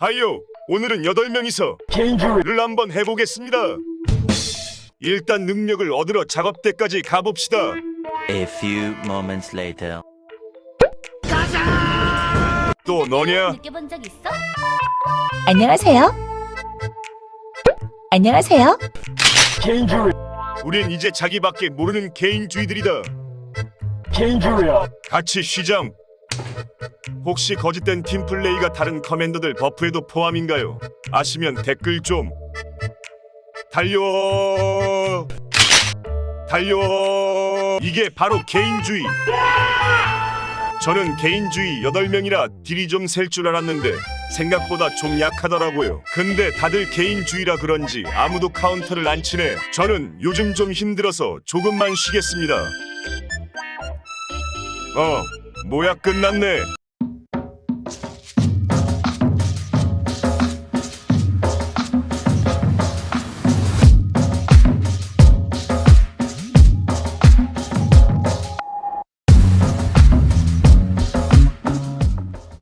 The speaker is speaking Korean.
하이요, 오늘은 8명이서 개인주의를 한번 해보겠습니다. 일단 능력을 얻으러 작업대까지 가봅시다. A few moments later. 또 너냐? 느껴본 적 있어? 안녕하세요. 안녕하세요. 우린 이제 자기밖에 모르는 개인주의들이다. 개인주의야. 같이 쉬장. 혹시 거짓된 팀플레이가 다른 커맨더들 버프에도 포함인가요? 아시면 댓글 좀. 달려. 달려. 이게 바로 개인주의. 저는 개인주의 8명이라 딜이 좀 셀 줄 알았는데 생각보다 좀 약하더라고요. 근데 다들 개인주의라 그런지 아무도 카운터를 안 치네. 저는 요즘 좀 힘들어서 조금만 쉬겠습니다. 어, 뭐야 끝났네.